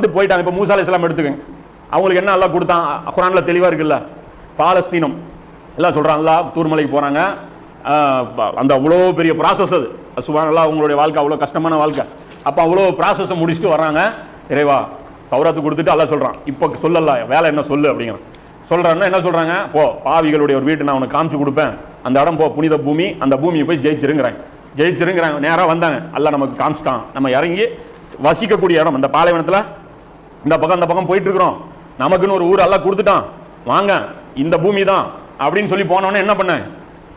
வந்து போயிட்டாங்க. இப்போ மூசா இஸ்லாம் எடுத்துக்கங்க. அவங்களுக்கு என்ன எல்லாம் கொடுத்தான்? குரானில் தெளிவாக இருக்குல்ல? பாலஸ்தீனம். எல்லாம் சொல்கிறாங்க தூர்மலைக்கு போகிறாங்க அந்த அவ்வளோ பெரிய ப்ராசஸ் அது. சுபானல்லா அவங்களுடைய வாழ்க்கை அவ்வளோ கஷ்டமான வாழ்க்கை. அப்போ அவ்வளோ ப்ராசஸை முடிச்சுட்டு வர்றாங்க. இறைவா தௌராத்து கொடுத்துட்டு எல்லாம் சொல்கிறான் இப்போ சொல்லல வேலை என்ன சொல்லு அப்படிங்கிறான். சொல்கிறான்னா என்ன சொல்கிறாங்க போ பாவிகளுடைய ஒரு வீட்டை நான் உனக்கு காமிச்சு கொடுப்பேன். அந்த இடம் போ புனித பூமி. அந்த பூமியை போய் ஜெயிச்சிருங்கிறாங்க. ஜெயிச்சிருங்கிறாங்க. நேராக வந்தாங்க. எல்லாம் நமக்கு காமிச்சிட்டான். நம்ம இறங்கி வசிக்கக்கூடிய இடம். அந்த பாலைவனத்தில் இந்த பக்கம் அந்த பக்கம் போயிட்டு இருக்கிறோம் நமக்குன்னு ஒரு ஊர் எல்லாம் கொடுத்துட்டான். வாங்க இந்த பூமி தான் அப்படின்னு சொல்லி போனவொடனே என்ன பண்ணேன்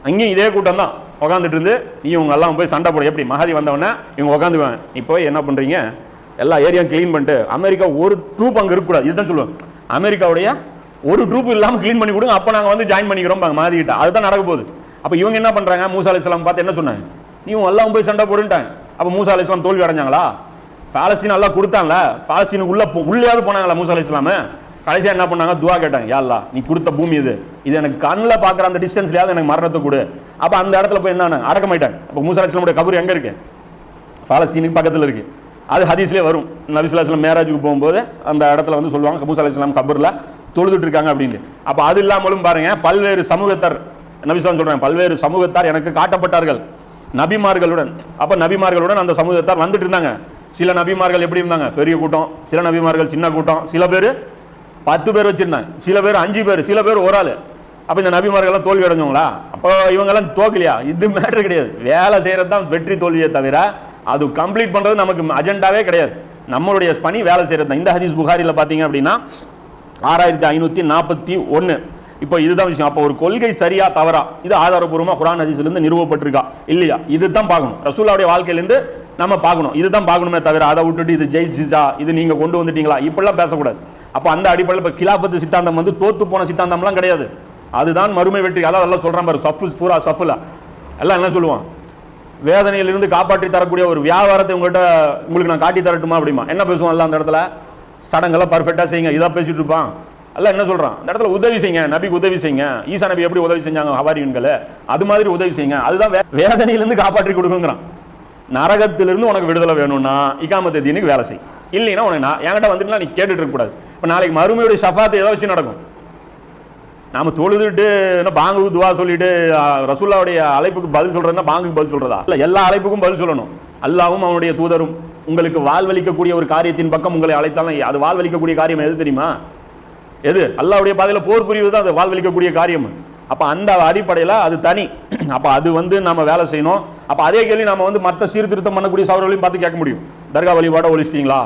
அங்கேயும் இதே கூட்டம் தான். உட்காந்துட்டு இருந்து நீ இவங்க எல்லாம் போய் சண்டை போட. எப்படி? மகாதி வந்தவொடனே இவங்க உக்காந்துவேன் இப்போ போய் என்ன பண்ணுறீங்க எல்லா ஏரியாவும் க்ளீன் பண்ணிட்டு அமெரிக்கா ஒரு ட்ரூப் அங்கே இருக்கக்கூடாது இதுதான் சொல்லுவேன். அமெரிக்காவுடைய ஒரு ட்ரூப் இல்லாமல் க்ளீன் பண்ணி கொடுங்க. அப்போ நாங்கள் வந்து ஜாயின் பண்ணிக்கிறோம் மகாதி கிட்ட. அதுதான் நடக்க போகுது. அப்போ இவங்க என்ன பண்ணுறாங்க மூசா அலிஸ்லாம் பார்த்து என்ன சொன்னாங்க? நீ எல்லாம் போய் சண்டை போடுன்ட்டாங்க. அப்போ மூசா அலிஸ்லாம் தோல்வி அடைஞ்சாங்களா? பாலஸ்தீன் எல்லாம் கொடுத்தாங்கல்ல பாலஸ்தீனுக்கு உள்ள போ- உள்ளேயாவது போனாங்களா மூசா அலி இஸ்லாமு கடைசியாக என்ன பண்ணாங்க? துவா கேட்டாங்க யாழ்லா நீ கொடுத்த பூமி இது. இது எனக்கு கண்ணில் பார்க்குற அந்த டிஸ்டன்ஸ்லயாவது எனக்கு மரணத்தை கொடு. அப்போ அந்த இடத்துல போய் என்ன அடக்கமாயிட்டாங்க. அப்போ மூசா அலிஸ்லாமுடைய கபூர் எங்கே இருக்கு? பாலஸ்தீனுக்கு பக்கத்தில் இருக்கு. அது ஹதீஸ்லேயே வரும். நபிசுல்லா இஸ்லாம் மேராஜுக்கு போகும்போது அந்த இடத்துல வந்து சொல்லுவாங்க மூசா அலி இஸ்லாம் கபரில் தொழுதுட்டு இருக்காங்க அப்படின்னு அப்போ அது இல்லாமலும் பாருங்க பல்வேறு சமூகத்தார் நபிஸ்லாம் சொல்கிறாங்க பல்வேறு சமூகத்தார் எனக்கு காட்டப்பட்டார்கள். நபிமார்களுடன் அப்போ நபிமார்களுடன் அந்த சமூகத்தார் வந்துட்டு இருந்தாங்க. சில நபிமார்கள் எப்படி இருந்தாங்க? பெரிய கூட்டம் சில நபிமார்கள் சின்ன கூட்டம் சில பேர் பத்து பேர் வச்சிருந்தாங்க. சில பேர் அஞ்சு பேர் சில பேர் ஒரு ஆள். அப்ப இந்த நபிமார்கள்லாம் தோல்வி அடைஞ்சவங்களா? அப்போ இவங்கெல்லாம் தோக்கலையா? இது மேட்டர் கிடையாது. வேலை செய்யறது தான் வெற்றி தோல்வியை தவிர அது கம்ப்ளீட் பண்றது நமக்கு அஜெண்டாவே கிடையாது. நம்மளுடைய பணி வேலை செய்யறது தான் இந்த ஹதீஸ் புகாரில பாத்தீங்க அப்படின்னா ஆறாயிரத்தி ஐநூற்றி நாற்பத்தி ஒன்று இப்போ இதுதான் விஷயம். அப்போ ஒரு கொள்கை சரியா தவறா இது ஆதாரபூர்வமாக குரான் ஹதீஸ்லேருந்து நிறுவப்பட்டிருக்கா? இல்லையா? இதுதான் பார்க்கணும். ரசூலாவுடைய வாழ்க்கையிலேருந்து நம்ம பார்க்கணும். இதுதான் பார்க்கணுமே தவிர அதை விட்டுட்டு இது ஜெய் ஜெயிச்சுச்சா இது நீங்கள் கொண்டு வந்துட்டீங்களா? இப்படிலாம் பேசக்கூடாது. அப்போ அந்த அடிப்படையில் இப்போ கிலாஃபத்து சித்தாந்தம் வந்து தோத்து போன சித்தாந்தம்லாம் கிடையாது. அதுதான் மறுமை வெற்றி. அதான் எல்லாம் சொல்கிறான் பாரு சஃபு பூரா சஃபுலா. எல்லாம் என்ன சொல்லுவான்? வேதனையிலிருந்து காப்பாற்றி தரக்கூடிய ஒரு வியாபாரத்தை உங்கள்கிட்ட உங்களுக்கு நான் காட்டி தரட்டுமா அப்படிமா? என்ன பேசுவோம் எல்லாம் அந்த இடத்துல? சடங்கெல்லாம் பர்ஃபெக்டாக செய்யுங்க இதாக பேசிகிட்டு இருப்பான். எல்லாம் என்ன சொல்கிறான் அந்த இடத்துல உதவி செய்யுங்க நபிக்கு உதவி செய்யுங்க. ஈசா நபி எப்படி உதவி செஞ்சாங்க? ஹவாரியன்களை. அது மாதிரி உதவி செய்யுங்க. அதுதான் வேதனையிலேருந்து காப்பாற்றி கொடுக்குங்கிறான். நரகத்திலிருந்து உனக்கு விடுதலை வேணும்னா இக்காமத்து தீனுக்கு வேலை செய். இல்லைன்னா உனக்கு நான் என்கிட்ட வந்துட்டுனா நீ கேட்டுட்டு இருக்கக்கூடாது இப்போ நாளைக்கு மறுமையுடைய ஷஃபாத்து எதை வச்சு நடக்கும். நாம் தொழுதுட்டு என்ன பாங்குக்கு துவா சொல்லிட்டு ரசூல்லாவுடைய அழைப்புக்கு பதில் சொல்கிறதுனா பாங்குக்கு பதில் சொல்கிறதா இல்லை எல்லா அழைப்புக்கும் பதில் சொல்லணும். அல்லாவும் அவனுடைய தூதரும் உங்களுக்கு வாழ்வளிக்கக்கூடிய ஒரு காரியத்தின் பக்கம் உங்களை அழைத்தாலும் அது வாழ்வளிக்கக்கூடிய காரியம் எது தெரியுமா? எது? அல்லாவுடைய பாதையில் போர் புரிவது தான் அது வாழ்வளிக்கக்கூடிய காரியம். அப்போ அந்த அடிப்படையில் அது தனி. அப்போ அது வந்து நம்ம வேலை செய்யணும். அப்ப அதே கேள்வி நாம வந்து மற்ற சீர்திருத்தம் பண்ணக்கூடிய சவர்களையும் பார்த்து கேட்க முடியும். தர்கா வழிபாடை ஒழிச்சிட்டிங்களா?